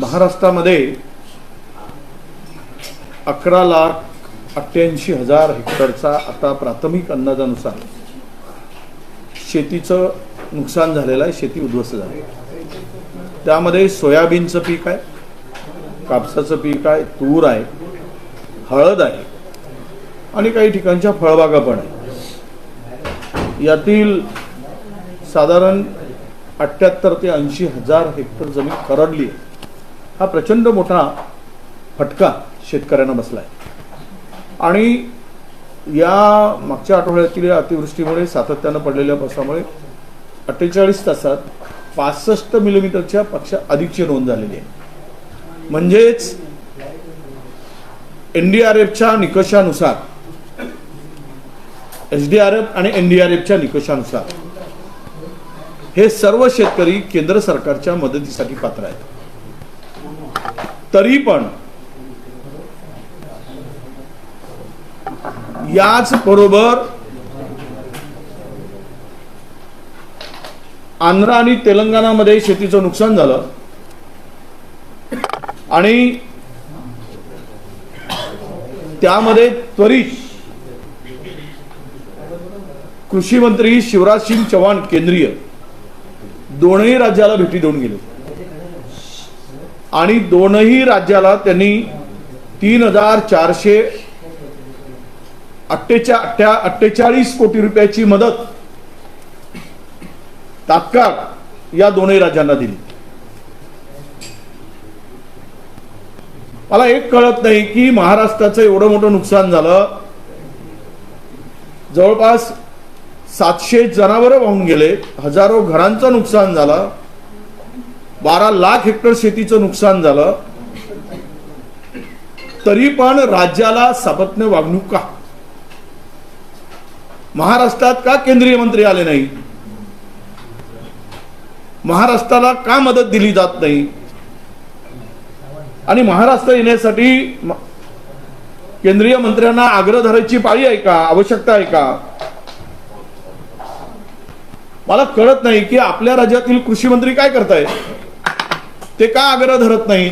महाराष्ट्रामध्ये अकरा लाख अठ्ठ्याऐंशी हजार हेक्टरचा आता प्राथमिक अंदाजानुसार शेतीचं नुकसान झालेलं आहे शेती उद्ध्वस्त झाली त्यामध्ये सोयाबीनचं पीक आहे कापसाचं पीक आहे तूर आहे हळद आहे आणि काही ठिकाणच्या फळबागा पण आहे यातील साधारण अठ्ठ्याहत्तर ते ऐंशी हजार हेक्टर जमीन करडली आहे. हा प्रचंड मोठा फटका शेतकऱ्यांना बसला आहे आणि या मागच्या आठवड्यातील अतिवृष्टीमुळे सातत्यानं पडलेल्या पावसामुळे अठ्ठेचाळीस तासात पासष्ट मिलीमीटरच्या पक्षा अधिकची नोंद झालेली आहे. म्हणजेच एन डी आर एफच्या निकषानुसार एस डी आर एफ आणि एन डी आर एफच्या निकषानुसार हे सर्व शेतकरी केंद्र सरकारच्या मदतीसाठी पात्र आहेत. तरी पण याच बरोबर आंध्र आणि तेलंगणामध्ये शेतीचं नुकसान झालं. आणि त्यामध्ये त्वरित कृषी मंत्री शिवराज सिंग चव्हाण केंद्रीय दोनही राज्याला भेटी देऊन गेले. आणि दोनही राज्याला त्यांनी तीन हजार चारशे अठ्ठेचा अठ्ठ्या अठ्ठेचाळीस कोटी रुपयाची मदत तात्काळ या दोनही राज्यांना दिली. मला एक कळत नाही की महाराष्ट्राचं एवढं मोठं नुकसान झालं. जवळपास सातशे जनावरं वाहून गेले. हजारो घरांचं नुकसान झालं. बारा लाख हेक्टर शेतीचं नुकसान झालं. तरी पण राज्याला सापत्य वागणूक का? महाराष्ट्रात का केंद्रीय मंत्री आले नाही? महाराष्ट्राला का मदत दिली जात नाही? आणि महाराष्ट्र येण्यासाठी केंद्रीय मंत्र्यांना आग्रह धरायची पाळी आहे का? आवश्यकता आहे का? मला कळत नाही की आपल्या राज्यातील कृषी मंत्री काय करतायत? ते का आग्रह धरत नाही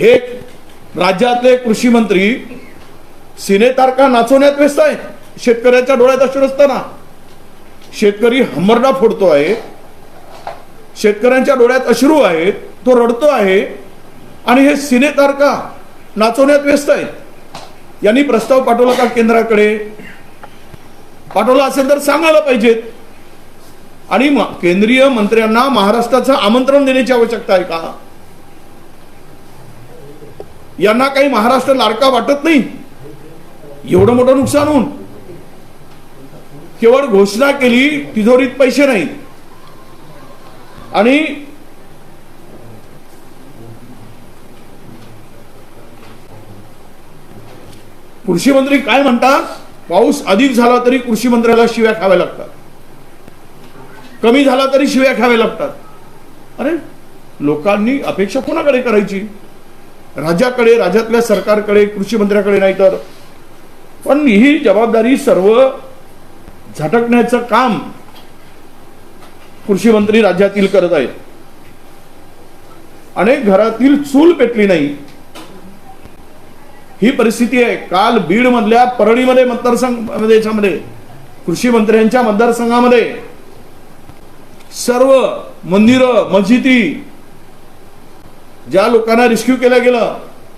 हे राज्यातले कृषी मंत्री सिनेतारका नाचवण्यात व्यस्त आहेत. शेतकऱ्याच्या डोळ्यात अश्रू असताना शेतकरी हमरडा फोडतो आहे. शेतकऱ्यांच्या डोळ्यात अश्रू आहेत. तो रडतो आहे. आणि हे सिनेतारका नाचवण्यात व्यस्त आहेत. यांनी प्रस्ताव पाठवला का केंद्राकडे? पाठवला असेल तर सांगायला पाहिजेत. आणि केंद्रीय मंत्र्यांना महाराष्ट्राचं आमंत्रण देण्याची आवश्यकता आहे का? यांना काही महाराष्ट्र लाडका वाटत नाही? एवढं मोठं नुकसान होऊन? केवळ घोषणा केली तिजोरीत पैसे नाहीत. आणि कृषी मंत्री काय म्हणतात? पाऊस अधिक झाला तरी कृषी मंत्र्याला शिव्या खाव्या लागतात. कमी झाला तरी शिव्या खाव्या लागतात. अरे लोकांनी अपेक्षा कोणाकडे करायची? राज्याकडे राज्यातल्या सरकारकडे कृषी मंत्र्याकडे नाही तर. पण ही जबाबदारी सर्व झटकण्याचं काम कृषी मंत्री राज्यातील करत आहेत. अनेक घरातील चूल पेटली नाही. ही परिस्थिती आहे. काल बीड मधल्या परळीमध्ये मतदारसंघ याच्यामध्ये कृषी मंत्र्यांच्या मतदारसंघामध्ये सर्व मंदिरं मस्जिदी ज्या लोकांना रेस्क्यू केलं गेलं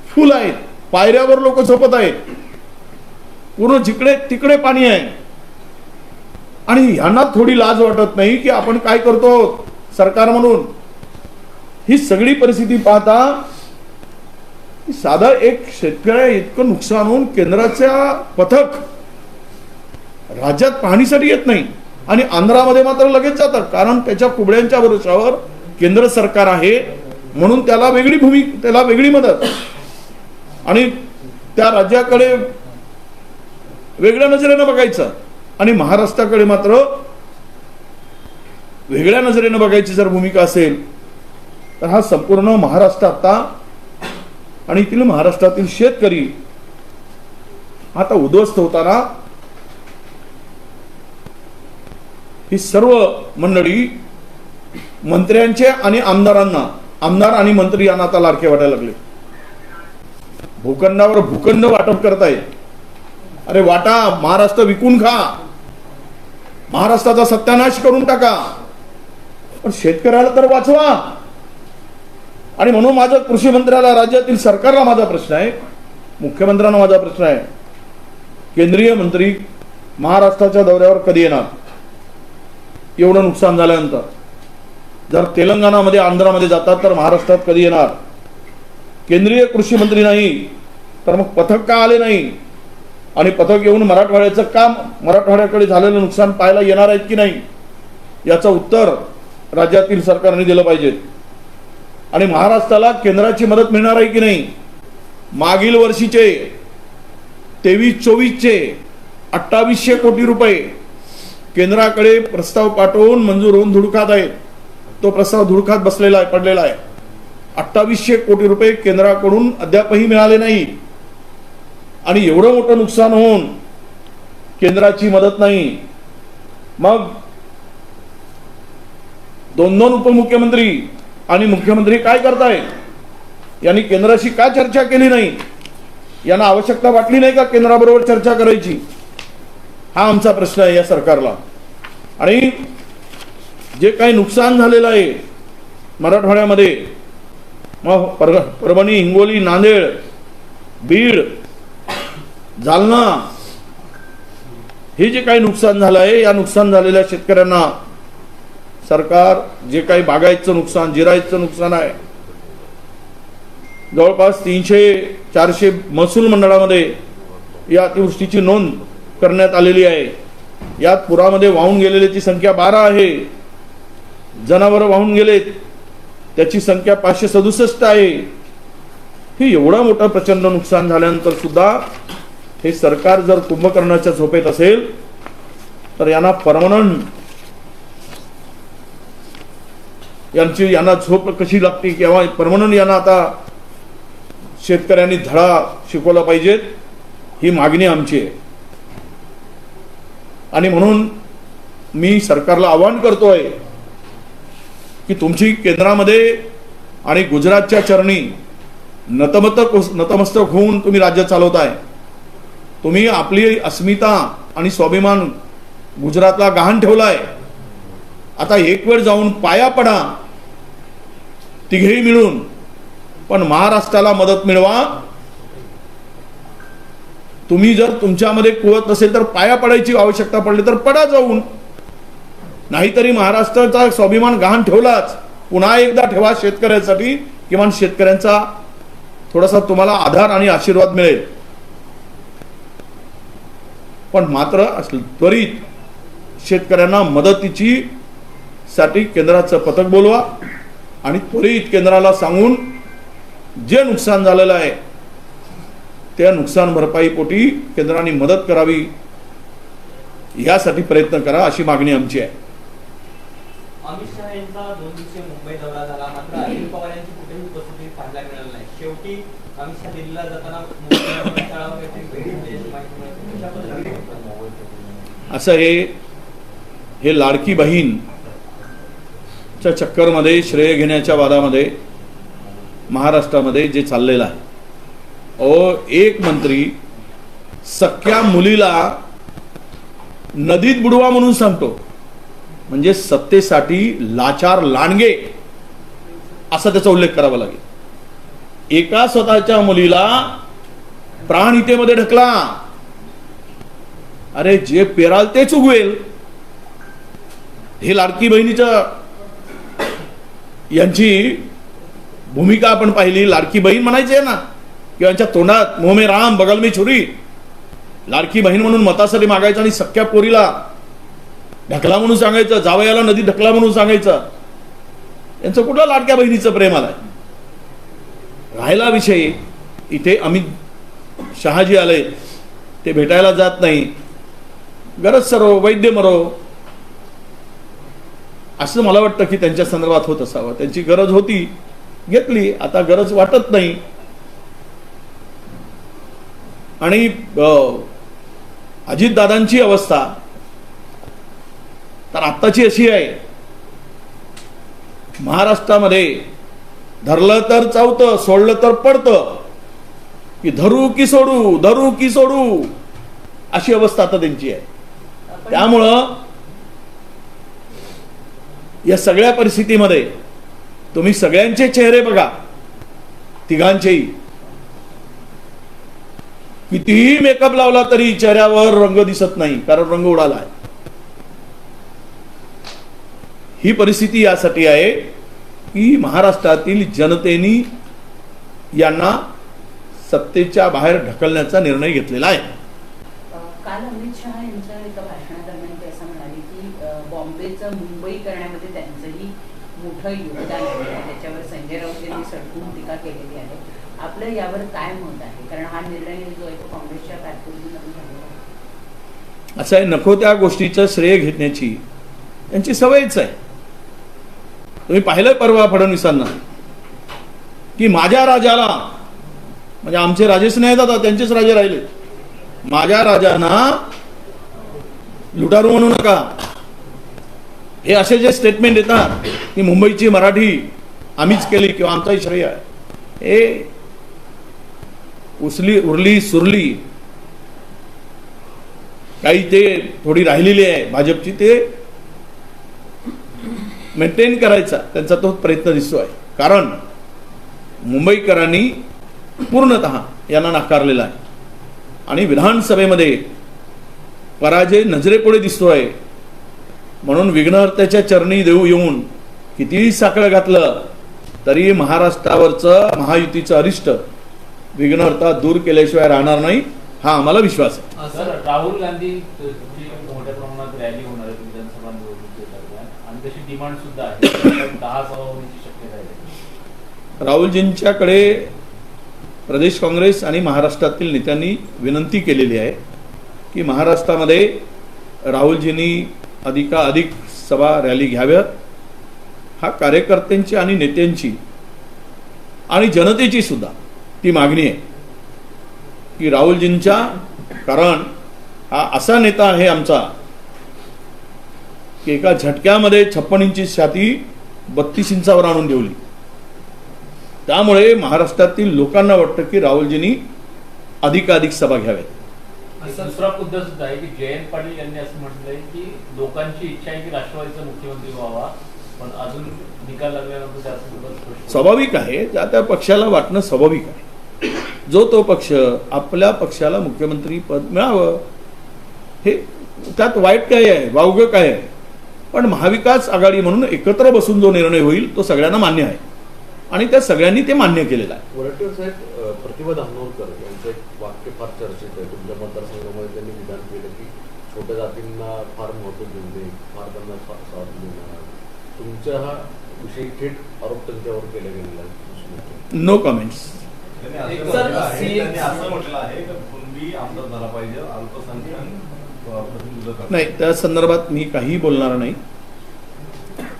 फुल आहेत. पायऱ्यावर लोक झोपत आहेत. पूर्ण जिकडे तिकडे पाणी आहे. आणि यांना थोडी लाज वाटत नाही की आपण काय करतो सरकार म्हणून. ही सगळी परिस्थिती पाहता साधा एक शेतकऱ्या इतकं नुकसान होऊन केंद्राच्या पथक राज्यात पाहणीसाठी येत नाही. आणि आंध्रामध्ये मात्र लगेच जातात. कारण त्याच्या कुबड्यांच्या भरोशावर केंद्र सरकार आहे म्हणून त्याला वेगळी भूमी त्याला वेगळी मदत. आणि त्या राज्याकडे वेगळ्या नजरेनं बघायचं. आणि महाराष्ट्राकडे मात्र वेगळ्या नजरेनं बघायची जर भूमिका असेल तर हा संपूर्ण महाराष्ट्र आता आणि तील महाराष्ट्रातील शेतकरी आता उद्ध्वस्त होताना ही सर्व मंडळी मंत्र्यांचे आणि आमदारांना आमदार आणि मंत्री यांना आता लाडके वाटायला लागले. भूखंडावर भूखंड वाटप करताय. अरे वाटा महाराष्ट्र विकून खा. महाराष्ट्राचा सत्यानाश करून टाका. पण शेतकऱ्याला तर वाचवा. आणि म्हणून माझं कृषी मंत्र्याला राज्यातील सरकारला माझा प्रश्न आहे मुख्यमंत्र्यांना माझा प्रश्न आहे. केंद्रीय मंत्री महाराष्ट्राच्या दौऱ्यावर कधी येणार? एवढं नुकसान झाल्यानंतर. जर तेलंगणामध्ये आंध्रामध्ये जातात तर महाराष्ट्रात कधी येणार? केंद्रीय कृषी मंत्री नाही तर मग पथक का आले नाही? आणि पथक येऊन मराठवाड्याचं काम मराठवाड्याकडे झालेलं नुकसान पाहायला येणार आहेत की नाही? याचं उत्तर राज्यातील सरकारने दिलं पाहिजे. आणि महाराष्ट्राला केंद्राची मदत मिळणार आहे की नाही? मागील वर्षीचे तेवीस चोवीसचे अठ्ठावीसशे कोटी रुपये केंद्राकडे प्रस्ताव पाठवून मंजूर होऊन धुडकात आहे. तो प्रस्ताव धुडकात बसलेला आहे पडलेला आहे. अठ्ठावीसशे कोटी रुपये केंद्राकडून अद्यापही मिळाले नाही. आणि एवढं मोठं नुकसान होऊन केंद्राची मदत नाही. मग दोन दोन उपमुख्यमंत्री आणि मुख्यमंत्री काय करताय? यांनी केंद्राशी का चर्चा केली नाही? यांना आवश्यकता वाटली नाही का केंद्राबरोबर चर्चा करायची? हा आमचा प्रश्न आहे या सरकारला. आणि जे काही नुकसान झालेलं आहे मराठवाड्यामध्ये मग पर परभणी हिंगोली नांदेड बीड जालना हे जे काही नुकसान झालं आहे या नुकसान झालेल्या शेतकऱ्यांना सरकार जे काही बागायतचं नुकसान जिरायतचं नुकसान आहे जवळपास तीनशे चारशे महसूल मंडळामध्ये या अतिवृष्टीची नोंद करण्यात आलेली आहे. यात पुरामध्ये वाहून गेलेल्याची संख्या बारा आहे. जनावरं वाहून गेलेत. त्याची संख्या पाचशे सदुसष्ट आहे. हे एवढं मोठं प्रचंड नुकसान झाल्यानंतर सुद्धा हे सरकार जर कुंभकर्णाच्या झोपेत असेल तर यांना परमनंट यांची यांना झोप कशी लागते किंवा परमनंट यांना आता शेतकऱ्यांनी धडा शिकवला पाहिजेत ही मागणी आमची आहे. आणि म्हणून मी सरकारला आवाहन करतोय की तुमची केंद्रामध्ये आणि गुजरातच्या चरणी नतमतक नतमस्तक होऊन तुम्ही राज्य चालवताय. तुम्ही आपली अस्मिता आणि स्वाभिमान गुजरातला गहाण ठेवलाय. आता एक वेळ जाऊन पाया पडा. तिघेही मिळून. पण महाराष्ट्राला मदत मिळवा. तुम्ही जर तुमच्यामध्ये कुवत नसेल तर पाया पडायची आवश्यकता पडली तर पडा जाऊन. नाहीतरी महाराष्ट्राचा स्वाभिमान गहाण ठेवलाच. पुन्हा एकदा ठेवा शेतकऱ्यासाठी किमान शेतकऱ्यांचा थोडासा तुम्हाला आधार आणि आशीर्वाद मिळेल. पण मात्र त्वरित शेतकऱ्यांना मदतीची साठी केंद्राचं पथक बोलवा आणि त्वरित केंद्राला सांगून जे नुकसान झालेलं आहे त्या नुकसान भरपाईपोटी केंद्राने मदत करावी यासाठी प्रयत्न करा अशी मागणी आमची आहे. अमित शहा यांचा दोन दिवसीय मुंबई दौरा झाला. मात्र अजित पवार यांची कुठेही उपस्थिती पाहायला मिळाली नाही. शेवटी अमित शहा दिल्लीला जाताना मुंबई तळावर काहीतरी भेट दिली अशी माहिती मिळते कशा पद्धतीने असं हे हे लाडकी बहीण च्या चक्करमध्ये श्रेय घेण्याच्या वादामध्ये महाराष्ट्रामध्ये जे चाललेलं आहे. अहो एक मंत्री सख्या मुलीला नदीत बुडवा म्हणून सांगतो. म्हणजे सत्तेसाठी लाचार लांडगे असा त्याचा उल्लेख करावा लागेल. एका स्वतःच्या मुलीला प्राणहितेमध्ये ढकला. अरे जे पेराल तेच उगवेल. हे लाडकी बहिणीचं यांची भूमिका आपण पाहिली. लाडकी बहीण म्हणायची आहे ना किंवा यांच्या तोंडात मोहमे राम बगल मी छुरी. लाडकी बहीण म्हणून मतासाठी मागायचं आणि सख्या पोरीला ढकला म्हणून सांगायचं जावयाला नदी ढकला म्हणून सांगायचं. यांचं कुठलं लाडक्या बहिणीचं प्रेम आलंय? राहिला विषय इथे अमित शहाजी आले. ते भेटायला जात नाही. गरज सरो वैद्य मरो. असं मला वाटतं की त्यांच्या संदर्भात होत असावं. त्यांची गरज होती घेतली. आता गरज वाटत नाही. आणि अजितदादांची अवस्था तर आत्ताची अशी आहे. महाराष्ट्रामध्ये धरलं तर चावतं सोडलं तर पडतं. की धरू की सोडू धरू की सोडू अशी अवस्था आता त्यांची आहे. त्यामुळं या सगळ्या परिस्थितीमध्ये तुम्ही सगळ्यांचे चेहरे बघा. तिघांचेही. कितीही मेकअप लावला तरी चेहऱ्यावर रंग दिसत नाही कारण रंग उडाला आहे. ही परिस्थिती यासाठी आहे की महाराष्ट्रातील जनतेनी यांना सत्तेच्या बाहेर ढकलण्याचा निर्णय घेतलेला आहे. काल अमित शहा यांच्या एका भाषणादरम्यान ते असं म्हणाले की बॉम्बेचं मुंबई करण्यामध्ये त्यांचंही मोठं योगदान आहे. त्याच्यावर संजय राऊत यांनी सडकून टीका केलेली आहे. आपलं यावर काय मत आहे. कारण हा निर्णय जो आहे तो काँग्रेसच्या कारकिर्दीमधून झालेला आहे. असं आहे नको त्या गोष्टीचं श्रेय घेण्याची त्यांची सवयच आहे. तुम्ही पाहिलं परवा फडणवीसांना? की माझ्या राजाला म्हणजे आमचे राजेच नाही आता त्यांचेच राजे राहिले. माझ्या राजांना लुटारू म्हणू नका. हे असे जे स्टेटमेंट येतात की मुंबईची मराठी आम्हीच केली किंवा आमचाही श्रेय आहे. हे उसली उरली सुरली. काही ते थोडी राहिलेली आहे भाजपची ते मेंटेन करायचा. त्यांचा तो प्रयत्न दिसतो आहे कारण मुंबईकरांनी पूर्णत यांना नाकारलेला आहे. आणि विधानसभेमध्ये पराजय नजरेपुढे आहे म्हणून विघ्नहर्त्याच्या चरणी देऊ येऊन कितीही साखळ घातलं तरी महाराष्ट्रावरचं महायुतीचं अरिष्ट विघ्नहर्ता दूर केल्याशिवाय राहणार नाही हा आम्हाला विश्वास आहे. सर राहुल गांधी मोठ्या प्रमाणात रॅली होणार आहे विधानसभा आणि तशी डिमांड सुद्धा आहे. दहा सभा होण्याची शक्यता आहे. राहुलजींच्याकडे प्रदेश काँग्रेस आणि महाराष्ट्रातील नेत्यांनी विनंती केलेली आहे की महाराष्ट्रामध्ये राहुलजींनी अधिकाधिक सभा रॅली घ्याव्यात. हा कार्यकर्त्यांची आणि नेत्यांची आणि जनतेची सुद्धा. ती मागणी आहे. की राहुलजींच्या कारण हा असा नेता आहे आमचा की एका झटक्यामध्ये छप्पन इंची छाती बत्तीस इंचावर आणून ठेवली त्यामुळे महाराष्ट्रातील लोकांना वाटतं की राहुलजींनी अधिकाधिक सभा घ्याव्यात. दुसरा मुद्दा सुद्धा आहे की जयंत पाटील यांनी असं म्हटलंय की लोकांची इच्छा आहे की राष्ट्रवादीचा मुख्यमंत्री व्हावा पण अजून निकाल लागल्यानंतर स्वाभाविक आहे त्या त्या पक्षाला वाटणं स्वाभाविक आहे. जो तो पक्ष आपल्या पक्षाला मुख्यमंत्री पद मिळावं हे त्यात वाईट काय आहे वावगं काय आहे? पण महाविकास आघाडी म्हणून एकत्र बसून जो निर्णय होईल तो सगळ्यांना मान्य आहे. आणि त्या सगळ्यांनी ते मान्य केलेलं आहे. वरटेकर साहेब अ, प्रतिभा धानोरकर यांचं एक वाक्य फार चर्चेत आहे. तुमच्या मतदारसंघामध्ये त्यांनी विधान केलं की छोट्या जातींना फार महत्त्व देऊ नये फार त्यांना साथ देणार तुमच्या हा विषयी थेट आरोप त्यांच्यावर केला गेलेला आहे. नो कमेंट्स नाही त्या संदर्भात मी काहीही बोलणार नाही.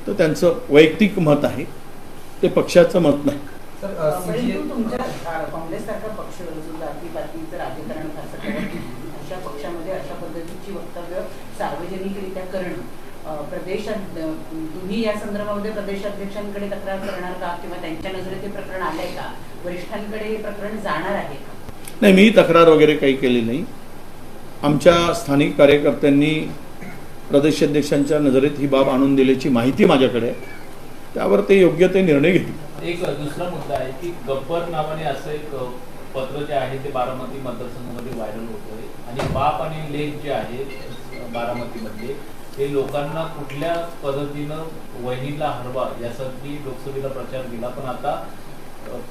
तर त्यांचं वैयक्तिक मत आहे ते पक्षाचं मत नाही. सार्वजनिकरित्या करणं प्रदेशात तुम्ही या संदर्भामध्ये प्रदेशाध्यक्षांकडे तक्रार करणार का? किंवा त्यांच्या नजरेत हे प्रकरण आलंय का? वरिष्ठांकडे प्रकरण जाणार आहे नाही मी तक्रार वगैरे काही केली नाही. आमच्या स्थानिक कार्यकर्त्यांनी प्रदेशाध्यक्षांच्या नजरेत ही बाब आणून दिल्याची माहिती माझ्याकडे आहे. त्यावर ते योग्य ते निर्णय घेतील. एक दुसरा मुद्दा आहे की गब्बर नावाने असं एक पत्र जे आहे ते बारामती मतदारसंघामध्ये व्हायरल होतोय. आणि बाप आणि लेख जे आहे बारामतीमध्ये ते लोकांना कुठल्या पद्धतीनं वहिनीला हरवा यासाठी लोकसभेला प्रचार केला. पण आता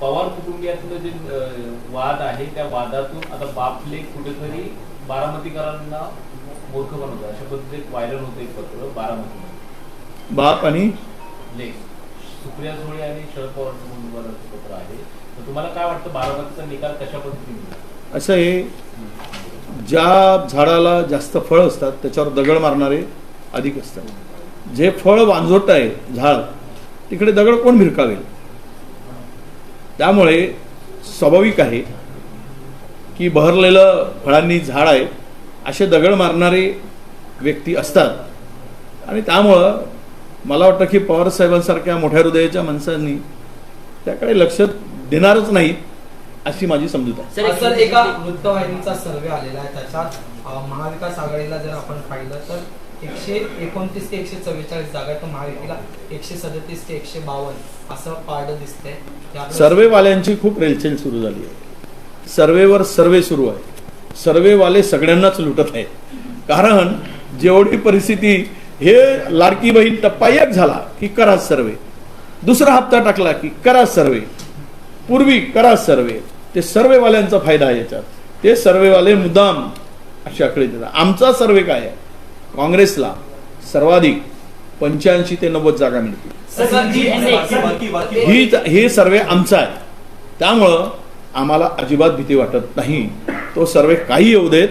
पवार कुटुंबियातलं जे वाद आहे त्या वादातून आता बाप लेख कुठेतरी बारामतीकरांना मूर्ख बनवतो अशा पद्धतीने व्हायरल होतं एक पत्र बारामतीमध्ये बाप आणि? लेख सुप्रिया सुळे आणि शरद पवार उमेदवाराचं पत्र आहे. तर तुम्हाला काय वाटतं बारामतीचा निकाल कशा पद्धतीने? असं हे ज्या झाडाला जास्त फळ असतात त्याच्यावर दगड मारणारे अधिक असतात. जे फळ वांझोट आहे झाड तिकडे दगड कोण भिरकावेल? त्यामुळे स्वाभाविक आहे की बहरलेलं फळांनी झाड आहे असे दगड मारणारे व्यक्ती असतात. आणि त्यामुळं मला वाटतं की पवार साहेबांसारख्या मोठ्या हृदयाच्या माणसांनी त्याकडे लक्ष देणारच नाही अशी माझी समजूत आहे. सर एका वृत्तवाहिनीचा सर्वे आलेला आहे. त्याच्यात महाविकास आघाडीला जर आपण पाहिलं तर एकशे एकोणतीस ते एकशे चव्वेचाळीस जागा तर महायुतीला एकशे सदतीस ते एकशे बावन्न असं पारडं दिसतंय. सर्वेवाल्यांची खूप रेलचेल सुरू झाली आहे. सर्वेवर सर्वे सुरू आहे. सर्वेवाले सगळ्यांनाच लुटत आहेत. कारण जेवढी परिस्थिती हे लाडकी बहीण टप्पा एक झाला की करा सर्वे. दुसरा हप्ता टाकला की करा सर्वे. पूर्वी करा सर्वे. ते सर्वेवाल्यांचा फायदा आहे याच्यात. ते सर्वेवाले मुद्दाम अशी देतात आमचा सर्वे काय आहे? काँग्रेसला सर्वाधिक पंच्याऐंशी ते नव्वद जागा मिळतील. ही हे सर्वे आमचा आहे. त्यामुळं आम्हाला अजिबात भीती वाटत नाही. तो सर्वे काही येऊ देत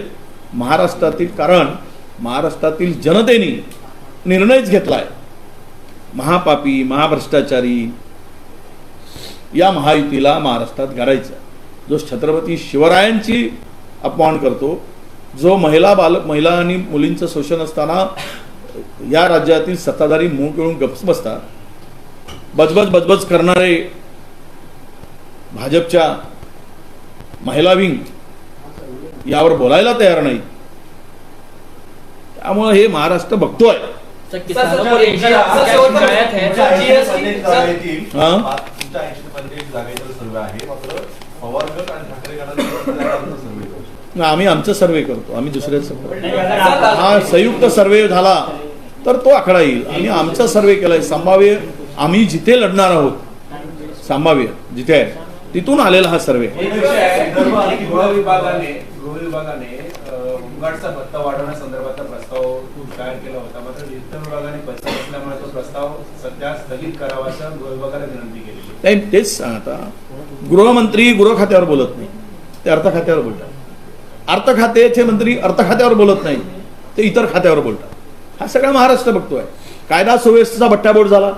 महाराष्ट्रातील कारण महाराष्ट्रातील जनतेने निर्णयच घेतलाय. महापापी महाभ्रष्टाचारी या महायुतीला महाराष्ट्रात गाडायचं. जो छत्रपती शिवरायांची अपमान करतो जो महिला बालक महिला आणि मुलींचं शोषण असताना या राज्यातील सत्ताधारी मूळ पिळून गप्प बसतात. बजबज बजबज करणारे भाजपच्या महिला विंग यावर बोलायला तयार नाही. त्यामुळे हे महाराष्ट्र बघतोय. सर, सर, सर, शेवटचं- तुमच्या सर, 80 GST पंचेचाळीस सर, जागा येतील. तुमच्या 80 पंचेचाळीस जागेचा सर्वे आहे मात्र पवार गट आणि ठाकरे गटाचा जागांचा सर्वे करू शकतो. आम्ही आमचा सर्वे करतो आम्ही दुसऱ्याचा हा संयुक्त सर्वे झाला तर तो आकडा येईल आणि आमचा सर्वे केलाय संभाव्य आम्ही जिथे लढणार आहोत संभाव्य जिथे आहे तिथून आलेला हा सर्वे भत्ता वाढवण्यासंदर्भातला प्रस्ताव केला होता मात्र वित्त विभागाने पैसा नसल्यामुळे तो प्रस्ताव सध्या स्थगित करावा असं गृह विभागाला विनंती केली आहे. नाही तेच आता गृहमंत्री गृह खात्यावर बोलत नाही ते अर्थ खात्यावर बोलतात अर्थ खात्याचे मंत्री अर्थ खात्यावर बोलत नाही ते इतर खात्यावर बोलतात. हा सगळा महाराष्ट्र बघतोय. कायदा सुव्यवस्थेचा बट्ट्याबोट झाला.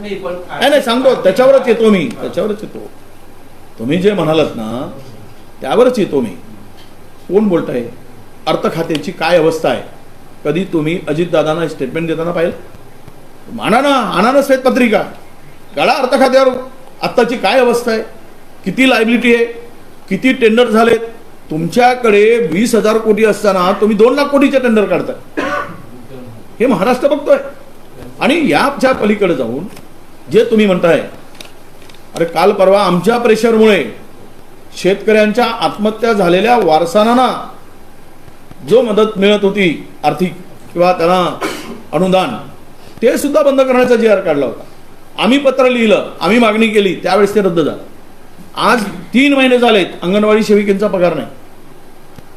नाही पण नाही नाही सांगतो. त्याच्यावरच येतो मी. त्याच्यावरच येतो. तुम्ही जे म्हणालात ना त्यावरच येतो मी. कोण बोलताय? अर्थ खात्याची काय अवस्था आहे? कधी तुम्ही अजितदादांना स्टेटमेंट देताना पाहिलं? आणा ना आणा ना श्वेतपत्रिका काढा अर्थ खात्यावर आत्ताची काय अवस्था आहे? किती लायबिलिटी आहे? किती टेंडर झालेत? तुमच्याकडे वीस हजार कोटी असताना तुम्ही दोन लाख कोटीचे टेंडर काढताय. हे महाराष्ट्र बघतोय. आणि याच्या पलीकडे जाऊन जे तुम्ही म्हणताय अरे काल परवा आमच्या प्रेशरमुळे शेतकऱ्यांच्या आत्महत्या झालेल्या वारसांना जो मदत मिळत होती आर्थिक किंवा त्यांना अनुदान ते सुद्धा बंद करण्याचा जी आर काढला होता. आम्ही पत्र लिहिलं आम्ही मागणी केली त्यावेळेस ते रद्द झालं. आज तीन महिने झालेत अंगणवाडी सेविकेंचा पगार नाही.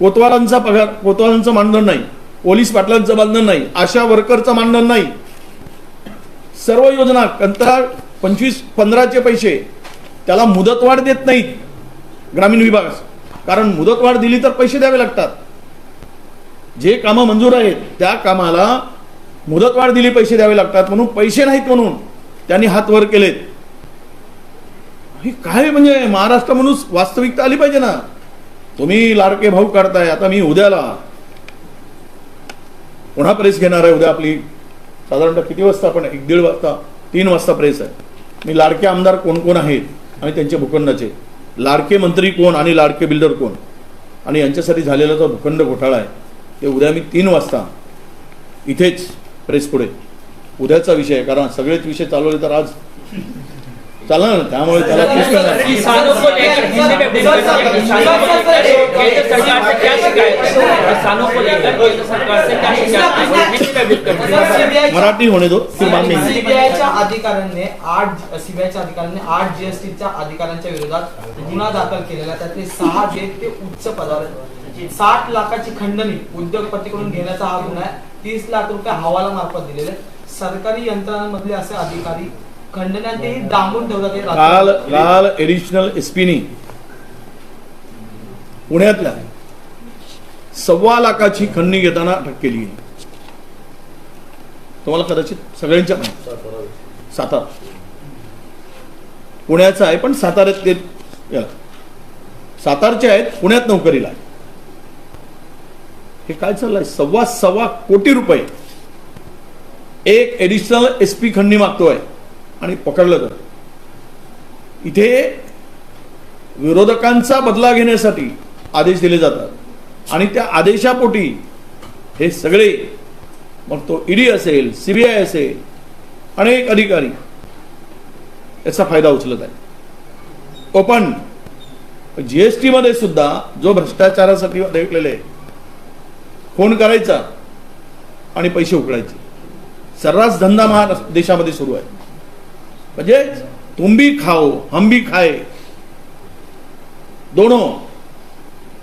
कोतवालांचा पगार कोतवालांचं मानधन नाही. पोलीस पाटलांचं मानधन नाही. आशा वर्करचं मानधन नाही. सर्व योजना कंत्राट पंचवीस पंधराचे पैसे त्याला मुदतवाढ देत नाहीत ग्रामीण विभाग कारण मुदतवाढ दिली तर पैसे द्यावे लागतात. जे कामं मंजूर आहेत त्या कामाला मुदतवाढ दिली पैसे द्यावे लागतात म्हणून पैसे नाहीत म्हणून त्यांनी हात वर केलेत. हे काय म्हणजे महाराष्ट्र म्हणून वास्तविकता आली पाहिजे ना? तुम्ही लाडके भाऊ काढताय आता मी उद्याला पुन्हा प्रेस घेणार आहे उद्या आपली साधारणतः किती वाजता आपण एक दीड वाजता तीन वाजता प्रेस आहे. मी लाडके आमदार कोण कोण आहेत आणि त्यांचे भूखंडाचे? लाडके मंत्री कोण आणि लाडके बिल्डर कोण? आणि यांच्यासाठी झालेला जो भूखंड घोटाळा आहे ते उद्या मी तीन वाजता इथेच प्रेस पुढे. उद्याचा विषय कारण सगळेच विषय चालवले तर आज चालणार ना त्यामुळे त्याला खूप वेळ लागेल. किसानों को लेकर हिंदी में बिल्कुल किसानों को लेकर केंद्र सरकार से क्या शिकायत है किसानों को लेकर केंद्र सरकार से क्या शिकायत है हिंदी में बिल्कुल सीबीआय मराठी होणे दो फिर मान्य हिंदी. सीबीआयच्या अधिकाऱ्यांनी आठ सीबीआयच्या अधिकाऱ्यांनी आठ जीएसटीच्या अधिकाऱ्यांच्या विरोधात गुन्हा दाखल केलेला त्यातले सहा जे ते उच्च पदावर. साठ लाखाची खंडणी उद्योगपतीकडून घेण्याचा हा गुन्हा आहे तीस लाख रुपये हवाला मार्फत दिलेले सरकारी यंत्रणांमधले असे अधिकारी लाल डांबून काल काल एडिशनल एसपीनी पुण्यातल्या सव्वा लाखाची खंडणी घेताना अटक केली तुम्हाला कदाचित सगळ्यांच्या सातारा. पुण्याचा आहे पण साताऱ्यात ते सातारचे आहेत पुण्यात नोकरीला आहे. हे काय चाललंय? सव्वा सव्वा कोटी रुपये. एक एडिशनल एस पी खंडणी मागतोय. आणि पकडलं जात इथे विरोधकांचा बदला घेण्यासाठी आदेश दिले जातात. आणि त्या आदेशापोटी हे सगळे मग तो ईडी असेल सीबीआय असेल अनेक अधिकारी याचा फायदा उचलत आहे ओपन जीएसटी मध्ये सुद्धा जो भ्रष्टाचारासाठी अडकलेले फोन करायचा आणि पैसे उकळायचे सर्रास धंदा महा देशामध्ये सुरू आहे. म्हणजे तुम भी खाओ हम भी खाए. दोनों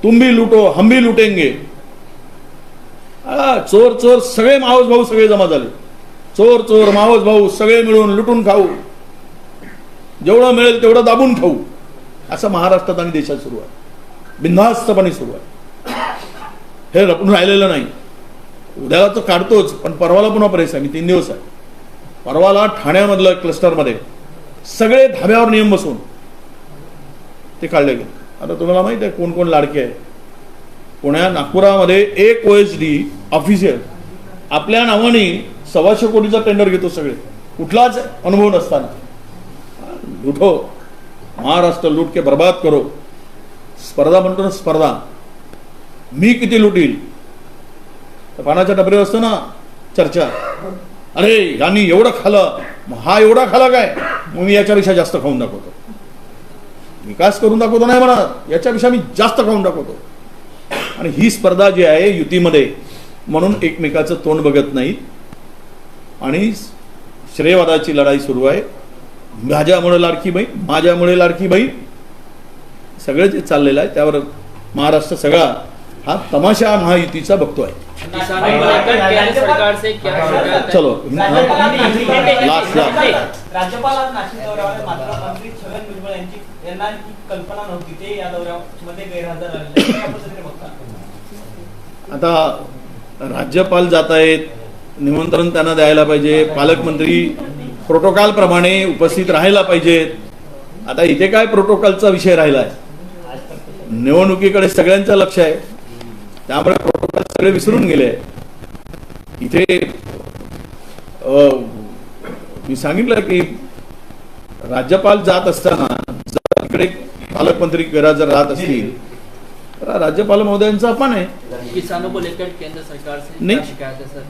तुम भी लुटो हम भी लुटेंगे. आ, चोर चोर सगळे मावस भाऊ सगळे जमा झाले. चोर चोर मावस भाऊ सगळे मिळून लुटून खाऊ. जेवढं मिळेल तेवढं दाबून खाऊ. असं महाराष्ट्रात आणि देशात सुरू आहे. बिनधास्तपणे सुरू आहे. हे लपून राहिलेलं नाही. उद्याला तो काढतोच पण परवाला पुन्हा प्रेस आहे. मी तीन दिवस आहे. परवाला ठाण्यामधलं क्लस्टरमध्ये सगळे धाब्यावर नियम बसून ते काढले गेले. आता तुम्हाला माहिती आहे कोण कोण लाडके आहे पुण्या नागपुरामध्ये एक ओ एच डी ऑफिशियल आपल्या नावाने सव्वाशे कोटीचा टेंडर घेतो सगळे. कुठलाच अनुभव नसताना. लुटो. महाराष्ट्र लूट के बर्बाद करो. स्पर्धा म्हणतो ना स्पर्धा. मी किती लुटील? पानाच्या टपरीवर असतो ना चर्चा. अरे यांनी एवढं खालं. हा एवढा खाला काय? मग मी याच्यापेक्षा जास्त खाऊन दाखवतो. विकास करून दाखवतो नाही म्हणा याच्यापेक्षा मी जास्त खाऊन दाखवतो. आणि ही स्पर्धा जी आहे युतीमध्ये म्हणून एकमेकाचं तोंड बघत नाही. आणि श्रेयवादाची लढाई सुरू आहे. माझ्यामुळे लाडकी बाई माझ्यामुळे लाडकी बाई सगळं जे चाललेलं आहे त्यावर महाराष्ट्र सगळा हा तमाशा महायुतीचा बघतो आहे सरकार से क्या शिकायत है? चलो लास्ट लास्ट राज्यपाल आज नाशिक दौऱ्यावर आहे, मात्र मंत्री छगन भुजबळ यांची यांना ही कल्पना नव्हती ते या दौऱ्यामध्ये गैरहजर राहिले कशा पद्धतीने बघता. आता राज्यपाल जात आहेत निमंत्रण त्यांना द्यायला पाहिजे पालकमंत्री प्रोटोकॉल प्रमाणे उपस्थित राहायला पाहिजेत आता इथे काय प्रोटोकॉलचा विषय राहिला आहे निवडणुकीकडे सगळ्यांचं लक्ष आहे. त्यामुळे प्रोटोकॉल सगळे विसरून गेले. इथे अ, मी सांगितलं की राज्यपाल जात असताना जर इकडे पालकमंत्री गैरहजर राहत असतील तर राज्यपाल महोदयांचा अपमान आहे. किसानों को लेकर केंद्र सरकार से नहीं। क्या शिकायत है सर?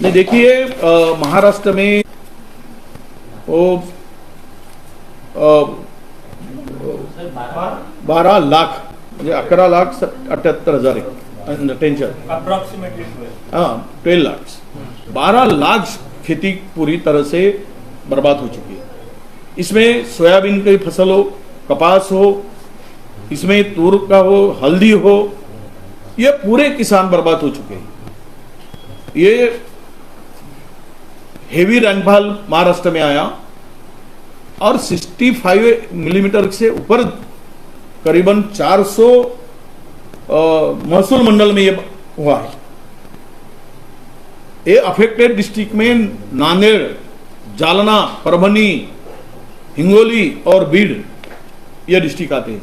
नहीं देखिए अ, महाराष्ट्र में वो बारह लाख म्हणजे अकरा लाख अठ्याहत्तर हजार आहे टेंशन अप्रॉक्सिमेटली हाँ ट्वेल्व लाख बारह लाख खेती पूरी तरह से बर्बाद हो चुकी है। इसमें सोयाबीन की फ़सल हो कपास हो इसमें तूर का हो हल्दी हो ये पूरे किसान बर्बाद हो चुके हैं। ये हेवी रेनफॉल महाराष्ट्र में आया और 65 मिलीमीटर से ऊपर करीबन 400 अ, महसूल मंडल में ये हुआ है। ये अफेक्टेड डिस्ट्रिक्ट में नांदेड़, जालना, परभनी, हिंगोली और बीड ये डिस्ट्रिक्ट आते हैं।